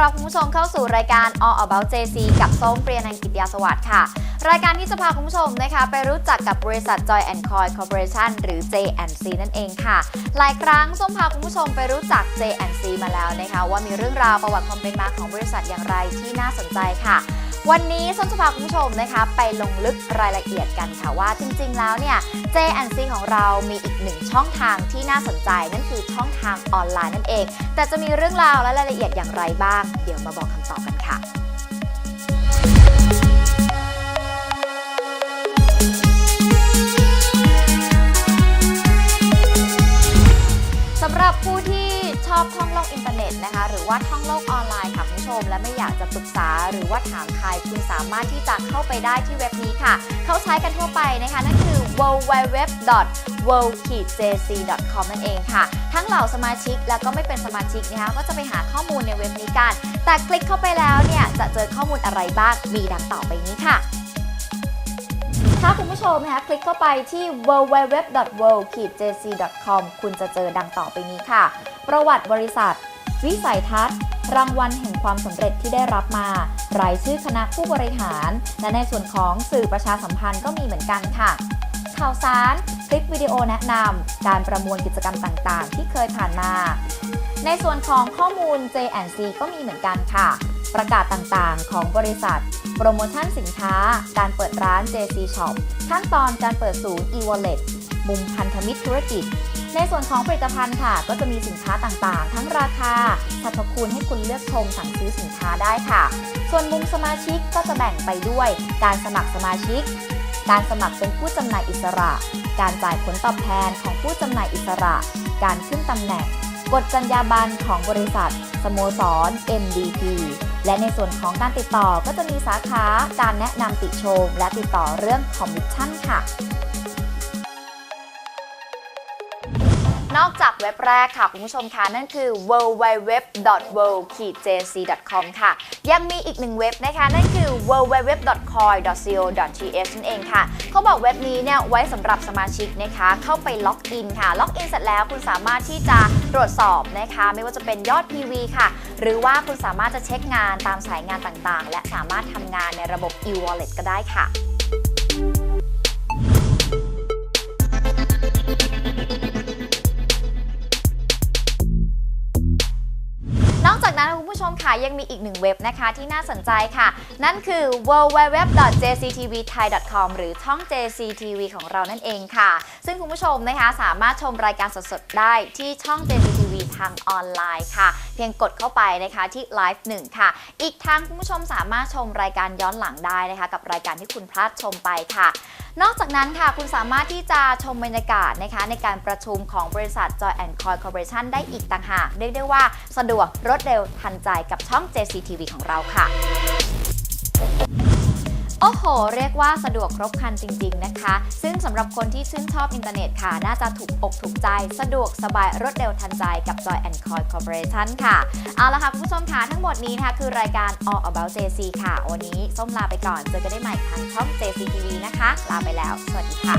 รับคุณผู้ชมเข้าสู่รายการ All About JC กับส้มเปรียนันกิตยาสวัสดิ์ค่ะ รายการที่จะพาคุณผู้ชมนะคะไปรู้จักกับบริษัท Joy and Coy Corporation หรือ J&C นั่นเองค่ะ หลายครั้งส้มพาคุณผู้ชมไปรู้จัก J&C มาแล้วนะคะ ว่ามีเรื่องราวประวัติความเป็นมาของบริษัทอย่างไรที่น่าสนใจค่ะ วันนี้ส้มจะพาคุณผู้ชมนะคะ ไปลงลึกรายละเอียดกันค่ะว่าจริงๆ แล้วเนี่ย J&C ของเรามีอีกหนึ่งช่องทางที่น่าสนใจนั่นคือช่องทางออนไลน์นั่นเอง แต่จะมีเรื่องราวและรายละเอียดอย่างไรบ้าง เดี๋ยวมาบอกคำตอบกันค่ะ โลกอินเทอร์เน็ตนะคะ หรือว่าท่องโลกออนไลน์ค่ะคุณผู้ชม และไม่อยากจะปรึกษาหรือว่าถามใครคุณสามารถที่จะเข้าไปได้ที่เว็บนี้ค่ะ เขาใช้กันทั่วไปนะคะ นั่นคือ www.worldjc.com นั่นเองค่ะ ทั้งเหล่าสมาชิกและก็ไม่เป็นสมาชิกนะคะก็จะไปหาข้อมูลในเว็บนี้กัน แต่คลิกเข้าไปแล้วเนี่ยจะเจอข้อมูลอะไรบ้างมีดังต่อไปนี้ค่ะ ถ้าคุณผู้ชมนะคะคลิกเข้าไปที่ www.world-jc.com คุณจะเจอดังต่อไปนี้ค่ะ ประวัติบริษัท วิสัยทัศน์ รางวัลแห่งความสำเร็จที่ได้รับมา รายชื่อคณะผู้บริหาร และในส่วนของสื่อประชาสัมพันธ์ก็มีเหมือนกันค่ะ ข่าวสาร คลิปวิดีโอแนะนำการประมวลกิจกรรมต่างๆ ที่เคยผ่านมา ในส่วนของข้อมูล J&C ก็มีเหมือนกันค่ะ ประกาศต่างๆ ของบริษัท โปรโมชั่นสินค้า การเปิดร้าน JC Shop ขั้นตอนการเปิดศูนย์ e-wallet มุมพันธมิตรธุรกิจ ในส่วนของผลิตภัณฑ์ค่ะ ก็จะมีสินค้าต่างๆ ทั้งราคาสรรพคุณให้คุณเลือกชมสั่งซื้อสินค้าได้ค่ะ ส่วนมุมสมาชิกก็จะแบ่งไปด้วย การสมัครสมาชิก การสมัครเป็นผู้จำหน่ายอิสระ การจ่ายผลตอบแทนของผู้จำหน่ายอิสระ การขึ้นตำแหน่งกฎจรรยาบรรณของบริษัท โมสร MDP และในส่วนของการติดต่อก็จะมีสาขา การแนะนำติชม และติดต่อเรื่องคอมมิชชั่นค่ะ นอกจากเว็บแรกค่ะ คุณผู้ชมคะนั่นคือ www.world-jc.com ค่ะ ยังมีอีกหนึ่งเว็บนะคะ นั่นคือ www.coin.co.th นั่นเองค่ะ เขาบอกเว็บนี้เนี่ยไว้สำหรับสมาชิกนะคะ เข้าไปล็อกอินค่ะ ล็อกอินเสร็จแล้วคุณสามารถที่จะตรวจสอบนะคะ ไม่ว่าจะเป็นยอด PV ค่ะ หรือว่าคุณสามารถจะเช็คงานตามสายงานต่างๆ และสามารถทำงานในระบบ e-wallet ก็ได้ค่ะ ค่ะ ยังมีอีกหนึ่งเว็บนะคะที่น่าสนใจค่ะ นั่นคือ www.jctvthai.com หรือช่อง JCTV ของเรานั่นเองค่ะ ซึ่งคุณผู้ชมนะคะสามารถชมรายการสดๆได้ที่ช่อง JCTV ทางออนไลน์ค่ะ เพียงกดเข้าไปนะคะที่ Live 1ค่ะ อีกทั้งคุณผู้ชมสามารถชมรายการย้อนหลังได้นะคะ กับรายการที่คุณพลาดชมไปค่ะนอกจากนั้นค่ะคุณสามารถที่จะชมบรรยากาศนะคะในการประชุมของบริษัท Joy and Coy Corporation ได้อีกต่างหาก เรียกได้ว่าสะดวกรวดเร็วทันใจกับช่อง JCTV ของเราค่ะ โอ้โห เรียกว่าสะดวกครบครันจริง ๆ นะคะ ซึ่งสำหรับคนที่ชื่นชอบอินเทอร์เน็ตค่ะ น่าจะถูกอกถูกใจ สะดวกสบายรวดเร็วทันใจกับ Joy and Coy Corporation ค่ะ เอาละค่ะคุณผู้ชมค่ะ ทั้งหมดนี้นะคะคือรายการ All About JC ค่ะ วันนี้ส้มลาไปก่อน เจอกันได้ใหม่ทางช่อง JCTV นะคะ ลาไปแล้ว สวัสดีค่ะ